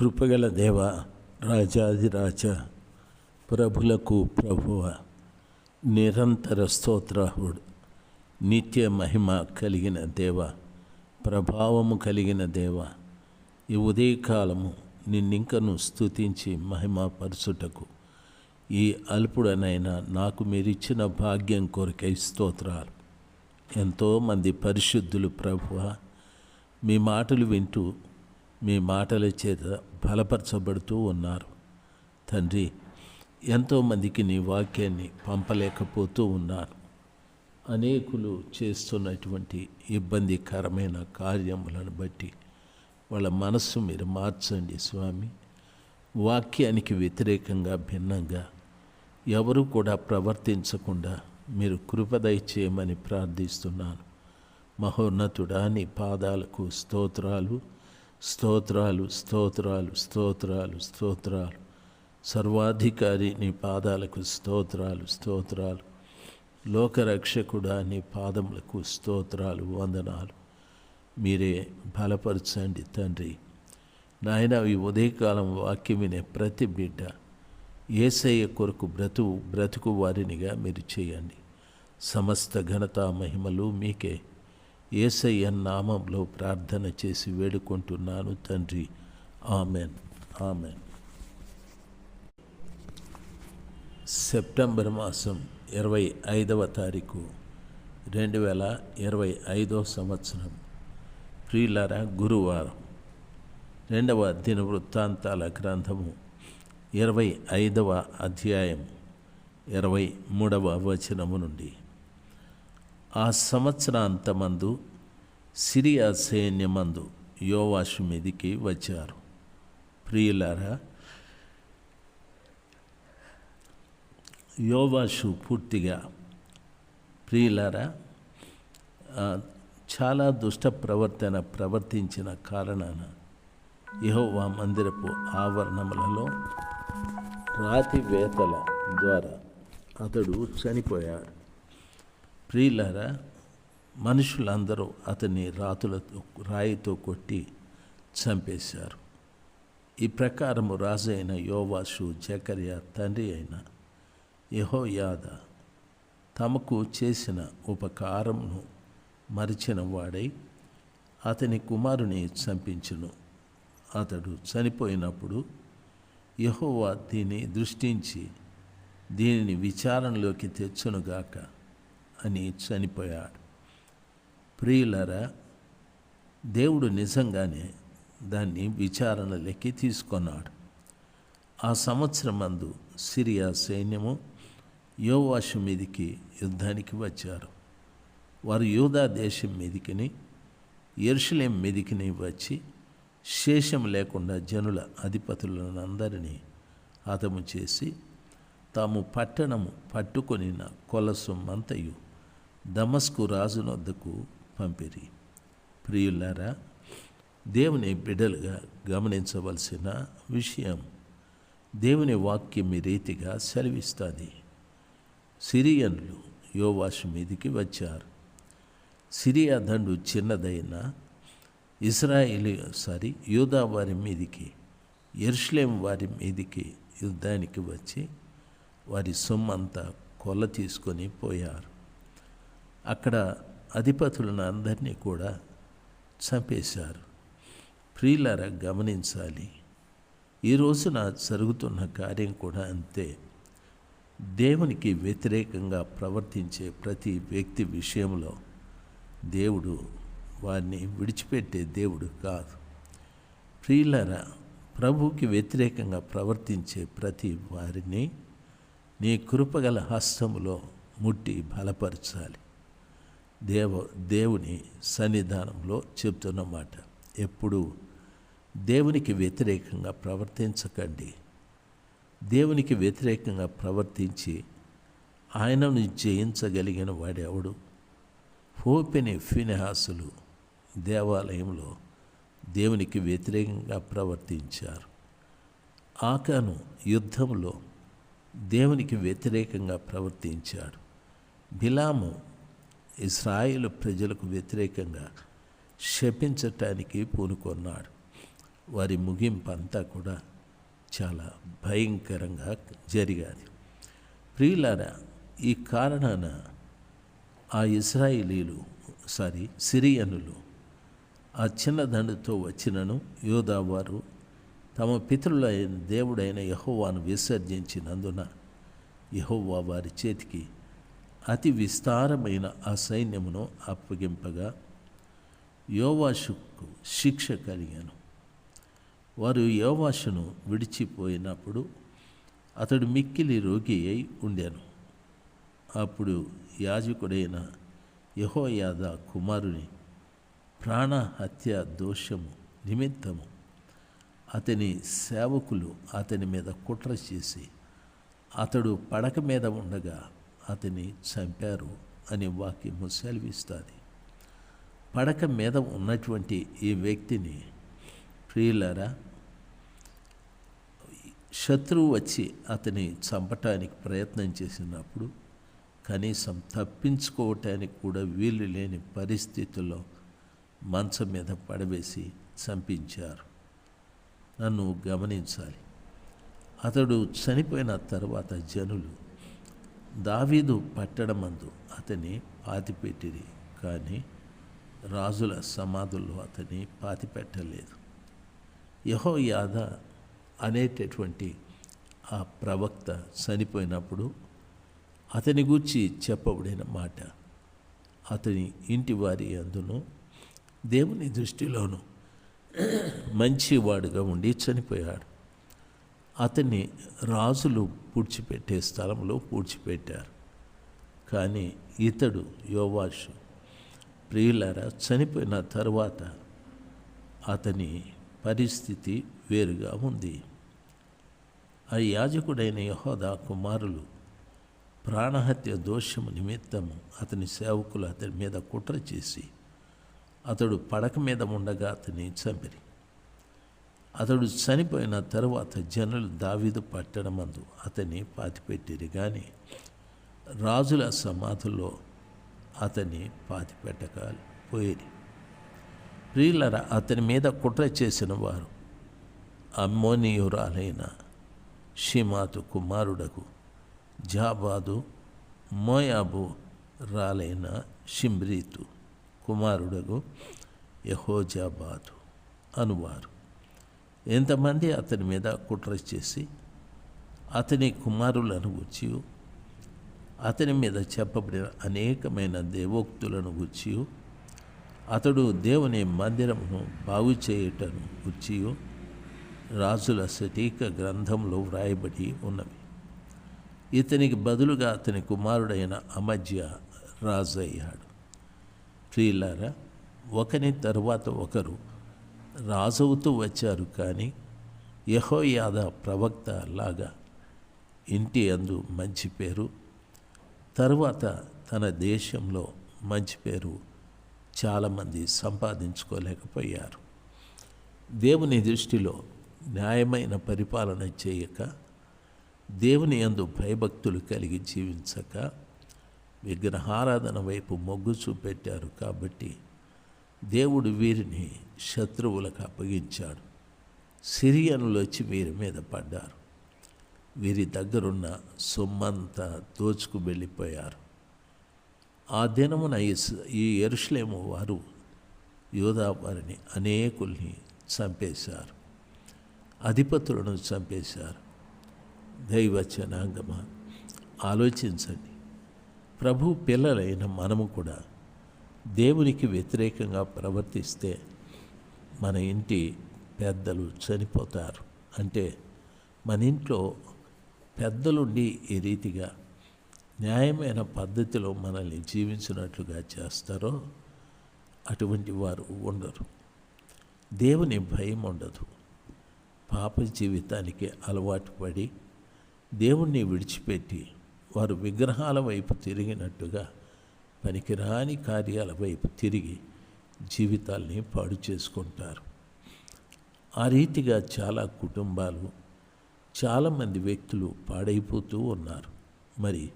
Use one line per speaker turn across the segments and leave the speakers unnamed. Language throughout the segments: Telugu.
కృపగల దేవ రాజాదిరాజ ప్రభులకు ప్రభువ నిరంతర స్తోత్రాహుడు నిత్య మహిమ కలిగిన దేవ ప్రభావము కలిగిన దేవ ఈ ఉదయకాలము నిన్నింకను స్తుతించి మహిమ పరుచుటకు ఈ అల్పుడనైనా నాకు మీరిచ్చిన భాగ్యం కొరకై స్తోత్రాలు. ఎంతోమంది పరిశుద్ధులు ప్రభువ మీ మాటలు వింటూ మీ మాటల చేత బలపరచబడుతూ ఉన్నారు. తండ్రి ఎంతోమందికి నీ వాక్యాన్ని పంపలేకపోతూ ఉన్నారు. అనేకులు చేస్తున్నటువంటి ఇబ్బందికరమైన కార్యములను బట్టి వాళ్ళ మనస్సు మీరు మార్చండి స్వామి. వాక్యానికి వ్యతిరేకంగా భిన్నంగా ఎవరు కూడా ప్రవర్తించకుండా మీరు కృపదయ చేయమని ప్రార్థిస్తున్నాను. మహోన్నతుడా నీ పాదాలకు స్తోత్రాలు. స్తోత్రాలు స్తోత్రాలు స్తోత్రాలు స్తోత్రాలు. సర్వాధికారి నీ పాదాలకు స్తోత్రాలు స్తోత్రాలు. లోకరక్షకుడా నీ పాదములకు స్తోత్రాలు వందనాలు. మీరే బలపరచండి తండ్రి. నాయన ఈ ఉదయకాలం వాక్యం వినే ప్రతి బిడ్డ ఏసయ్య కొరకు బ్రతువు బ్రతుకు వారినిగా మీరు చేయండి. సమస్త ఘనత మహిమలు మీకే. ఏసయ్య నామంలో ప్రార్థన చేసి వేడుకుంటున్నాను తండ్రి. ఆమెన్. ఆమెన్. సెప్టెంబర్ మాసం ఇరవై ఐదవ తారీఖు రెండు వేల ఇరవై ఐదో సంవత్సరం. ప్రియులర గురువారం. రెండవ దిన వృత్తాంతాల గ్రంథము ఇరవై ఐదవ అధ్యాయం ఇరవై మూడవ వచనము నుండి. ఆ సంవత్సరాంతమందు సిరియా సైన్యమందు యోవాషు మీదికి వచ్చారు. ప్రియులారా యోవాషు పూర్తిగా ప్రియులారా చాలా దుష్ట ప్రవర్తన ప్రవర్తించిన కారణాన యహోవా మందిరపు ఆవరణములలో రాతి వేతల ద్వారా అతడు చనిపోయాడు. ప్రియులారా మనుషులందరూ అతన్ని రాతులతో రాయితో కొట్టి చంపేశారు. ఈ ప్రకారము రాజైన అయిన యోవాషు జకర్య తండ్రి అయిన యహోయాద తమకు చేసిన ఉపకారమును మరిచిన వాడై అతని కుమారుని చంపించును. అతడు చనిపోయినప్పుడు యహోవా దీన్ని దృష్టించి దీనిని విచారణలోకి తెచ్చునుగాక అని చనిపోయాడు. ప్రియులరా దేవుడు నిజంగానే దాన్ని విచారణలోకి తీసుకున్నాడు. ఆ సంవత్సరం అందు సిరియా సైన్యము యోవాషు మీదికి యుద్ధానికి వచ్చారు. వారు యూదా దేశం మీదికిని ఎరుషులేం మీదికిని వచ్చి శేషం లేకుండా జనుల అధిపతులనందరినీ హతము చేసి తాము పట్టణము పట్టుకొనిన కొలసొమ్మంతయు దమస్కు రాజునొద్దకు పంపిరి. ప్రియులారా దేవుని బిడ్డలుగా గమనించవలసిన విషయం దేవుని వాక్యం ఈ రీతిగా సెలవిస్తుంది. సిరియన్లు యోవాషు మీదికి వచ్చారు. సిరియా దండు చిన్నదైన ఇజ్రాయిలీ సారీ యూదా వారి మీదికి ఎర్స్లేం వారి మీదికి యుద్ధానికి వచ్చి వారి సొమ్మంతా కొల్ల తీసుకొని పోయారు. అక్కడ అధిపతులను అందరినీ కూడా చంపేశారు. ప్రియులారా గమనించాలి. ఈ రోజున జరుగుతున్న కార్యం కూడా అంతే. దేవునికి వ్యతిరేకంగా ప్రవర్తించే ప్రతి వ్యక్తి విషయంలో దేవుడు వారిని విడిచిపెట్టే దేవుడు కాదు. ప్రియులరా ప్రభువుకి వ్యతిరేకంగా ప్రవర్తించే ప్రతి వారిని నీ కృపగల హస్తములో ముట్టి బలపరచాలి. దేవ దేవుని సన్నిధానంలో చెప్తున్నమాట ఎప్పుడు దేవునికి వ్యతిరేకంగా ప్రవర్తించకండి. దేవునికి వ్యతిరేకంగా ప్రవర్తించి ఆయనను జయించగలిగిన వాడెవడు? హోపెని ఫినహాసులు దేవాలయంలో దేవునికి వ్యతిరేకంగా ప్రవర్తించారు. ఆకాను యుద్ధంలో దేవునికి వ్యతిరేకంగా ప్రవర్తించాడు. బిలాము ఇస్రాయిల్ ప్రజలకు వ్యతిరేకంగా శపించటానికి పూనుకొన్నాడు. వారి ముగింపు అంతా కూడా చాలా భయంకరంగా జరిగాది. ప్రియులారా ఈ కారణాన ఆ ఇస్రాయిలీలు సారీ సిరియనులు ఆ చిన్న దండుతో వచ్చినను యోధావారు తమ పితరులైన దేవుడైన యహోవాను విసర్జించినందున యహోవా వారి చేతికి అతి విస్తారమైన ఆ సైన్యమును అప్పగింపగా యోవాషుకు శిక్ష కలిగాను. వారు యోవాషును విడిచిపోయినప్పుడు అతడు మిక్కిలి రోగి అయి ఉండాను. అప్పుడు యాజకుడైన యహోయాద కుమారుని ప్రాణహత్య దోషము నిమిత్తము అతని సేవకులు అతని మీద కుట్ర చేసి అతడు పడక మీద ఉండగా అతని చంపారు అనే వాక్యము సెలవిస్తుంది. పడక మీద ఉన్నటువంటి ఈ వ్యక్తిని ప్రియులరా శత్రువు వచ్చి అతని చంపటానికి ప్రయత్నం చేసినప్పుడు కనీసం తప్పించుకోవటానికి కూడా వీలు లేని పరిస్థితుల్లో మంచం మీద పడవేసి చంపించారు. నన్ను గమనించాలి. అతడు చనిపోయిన తర్వాత జనులు దావీదు పట్టడమందు అతని పాతిపెట్టిరి కానీ రాజుల సమాధుల్లో అతని పాతిపెట్టలేదు. యహో యాద అనేటటువంటి ఆ ప్రవక్త చనిపోయినప్పుడు అతని గూర్చి చెప్పబడిన మాట అతని ఇంటి వారి అందును దేవుని దృష్టిలోనూ మంచివాడుగా ఉండి చనిపోయాడు. అతన్ని రాజులు పూడ్చిపెట్టే స్థలంలో పూడ్చిపెట్టారు. కానీ ఇతడు యోవాషు ప్రియులారా చనిపోయిన తరువాత అతని పరిస్థితి వేరుగా ఉంది. ఆ యాజకుడైన యహోదా కుమారులు ప్రాణహత్య దోషము నిమిత్తము అతని సేవకులు అతని మీద కుట్ర చేసి అతడు పడక మీద ఉండగా అతని చంపిరి. అతడు చనిపోయిన తర్వాత జనులు దావీదు పట్టడమందు అతన్ని పాతిపెట్టిరు కానీ రాజుల సమాధుల్లో అతన్ని పాతిపెట్టక పోయేది ప్రియులర అతని మీద కుట్ర చేసిన వారు అమ్మోనియురాలైన షిమాతు కుమారుడకు జాబాదు మోయాబు రాలైన షిమ్రీతు కుమారుడకు యహోజాబాదు అనువారు. ఎంతమంది అతని మీద కుట్ర చేసి అతని కుమారులను గుచ్చి అతని మీద చెప్పబడిన అనేకమైన దేవోక్తులను గుచ్చి అతడు దేవుని మందిరమును బాగు చేయుటను గుచ్చి రాజుల సటీక గ్రంథంలో వ్రాయబడి ఉన్నవి. ఇతనికి బదులుగా అతని కుమారుడైన అమజ్య రాజు అయ్యాడు ప్రియులారా ఒకని తరువాత ఒకరు రాజవుతూ వచ్చారు కానీ యహోయాద ప్రవక్త లాగా ఇంటి అందు మంచి పేరు తరువాత తన దేశంలో మంచి పేరు చాలామంది సంపాదించుకోలేకపోయారు. దేవుని దృష్టిలో న్యాయమైన పరిపాలన చేయక దేవుని యందు భయభక్తులు కలిగి జీవించక విగ్రహారాధన వైపు మొగ్గు చూపెట్టారు కాబట్టి దేవుడు వీరిని శత్రువులకు అప్పగించాడు. సిరియనులు వచ్చి వీరి మీద పడ్డారు. వీరి దగ్గరున్న సొమ్మంతా దోచుకు వెళ్ళిపోయారు. ఆ దినమున ఈ ఎరుషులేము ఈ వారు యోధా వారిని అనేకుల్ని చంపేశారు. అధిపతులను చంపేశారు. దైవ జనాంగమ ఆలోచించండి. ప్రభు పిల్లలైన మనము కూడా దేవునికి వ్యతిరేకంగా ప్రవర్తిస్తే మన ఇంటి పెద్దలు చనిపోతారు. అంటే మన ఇంట్లో పెద్దలుండి ఈ రీతిగా న్యాయమైన పద్ధతిలో మనల్ని జీవించినట్లుగా చేస్తారో అటువంటి వారు ఉండరు. దేవుని భయం ఉండదు. పాప జీవితానికి అలవాటు పడి దేవుణ్ణి విడిచిపెట్టి వారు విగ్రహాల వైపు తిరిగినట్టుగా పనికిరాని కార్యాల వైపు తిరిగి జీవితాల్ని పాడు చేసుకుంటారు. ఆ రీతిగా చాలా కుటుంబాలు చాలామంది వ్యక్తులు పాడైపోతూ ఉన్నారు. మరి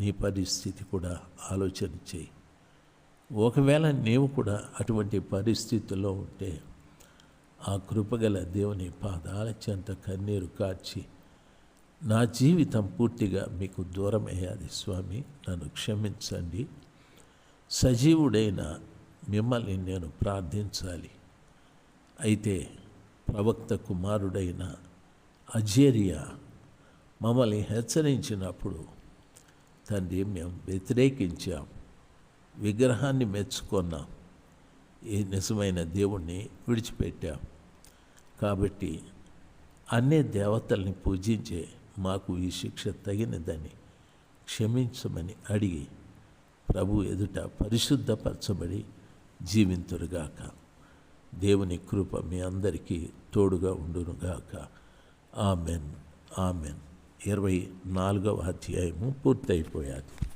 నీ పరిస్థితి కూడా ఆలోచన చేయి. ఒకవేళ నీవు కూడా అటువంటి పరిస్థితుల్లో ఉంటే ఆ కృపగల దేవుని పాదాల చెంత కన్నీరు కార్చి నా జీవితం పూర్తిగా మీకు దూరం అయ్యాది స్వామి. నన్ను క్షమించండి. సజీవుడైన మిమ్మల్ని నేను ప్రార్థించాలి. అయితే ప్రవక్త కుమారుడైన అజేరియా మమ్మల్ని హెచ్చరించినప్పుడు తండ్రి మేము వ్యతిరేకించాం. విగ్రహాన్ని మెచ్చుకున్నాం. ఈ నిజమైన దేవుణ్ణి విడిచిపెట్టాం. కాబట్టి అన్ని దేవతల్ని పూజించే మాకు ఈ శిక్ష తగినదని క్షమించమని అడిగి ప్రభు ఎదుట పరిశుద్ధపరచబడి జీవింతురుగాక. దేవుని కృప మీ అందరికీ తోడుగా ఉండునుగాక. ఆమెన్. ఆమెన్. ఇరవై నాలుగవ అధ్యాయము పూర్తయిపోయాది.